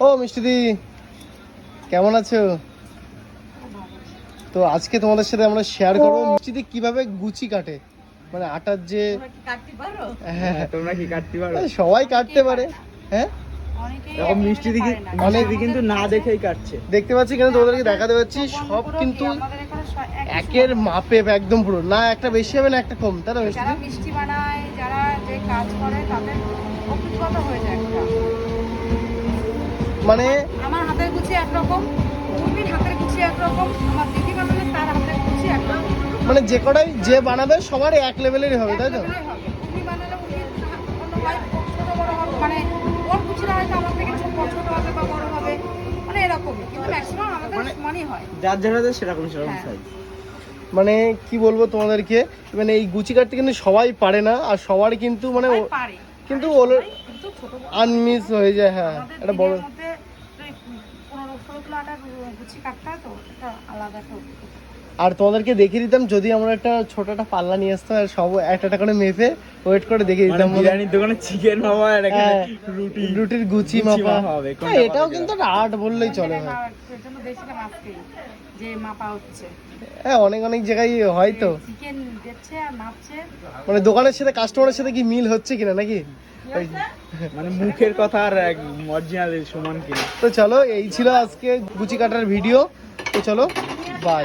ও মিষ্টি দি। কেমন আছো? তো আজকে তোমাদের সাথে আমরা শেয়ার করব মিষ্টি দি কীভাবে গুচি কাটে। মানে আটার যে কাটতে পারো? হ্যাঁ, তোমরা কি কাটতে পারো? সবাই কাটতে পারে। হ্যাঁ? মিষ্টি দিকে অনেক- কিন্তু না দেখেই কাটছে। দেখতে পাচ্ছি কেন তোমাদেরকে দেখাতে পাচ্ছি সব কিন্তু একের মাপে একদম পুরো। না একটা বেশি হবে না একটা কম। তাই না মিষ্টি যারা দি? মিষ্টি বানায় যারা যে কাজ করে তাদের অভিজ্ঞতা হয়ে যায় একটা। মানে আমার হাতের গুছি একরকম উর্মির হাতের গুছি একরকম আমার দিদি বানালে তার হাতের গুছি একরকম। মানে যে কটাই যে বানাবে সবার এক লেভেলেরই হবে তাই তো? এক level-এর হবে। উর্মি বানালে উর্মির অন্য হয় ছোট বড় হবে মানে ওর গুছিটা হয়তো আমার থেকে ছোট ছোট হবে বা বড় হবে মানে এরকমই। কিন্তু ম্যাক্সিমাম আমাদের মানে- সমানই হয়। যার সেরকম সেরকম হ্যাঁ। সাইজ মানে কি বলব তোমাদেরকে মানে এই গুচি কাটতে কিন্তু সবাই পারে না আর সবার কিন্তু মানে ও- কিন্তু আনমিস হয়ে যায় হ্যাঁ। এটা বড় গুছি তো এটা আলাদা আর তোমাদেরকে দেখিয়ে দিতাম যদি আমরা একটা ছোট একটা পাল্লা নিয়ে আসতাম আর সব একটা একটা করে মেপে ওয়েট করে দেখিয়ে মানে দিতাম। বিরিয়ানির দোকানে চিকেন মামা আর এখানে হ্যাঁ, রুটি। রুটির গুচি মাপা। হবে, হ্যাঁ, এটাও কিন্তু একটা আর্ট বললেই চলে যে মাপা হচ্ছে। হ্যাঁ অনেক অনেক জায়গায় হয় তো। চিকেন দিচ্ছে আর মাপছে। মানে দোকানের সাথে কাস্টমারের সাথে কি মিল হচ্ছে কিনা নাকি? মানে মুখের কথা আর অরিজিনাল সমান কিনা। তো চলো, এই ছিল আজকে গুচি কাটার ভিডিও তো চলো বাই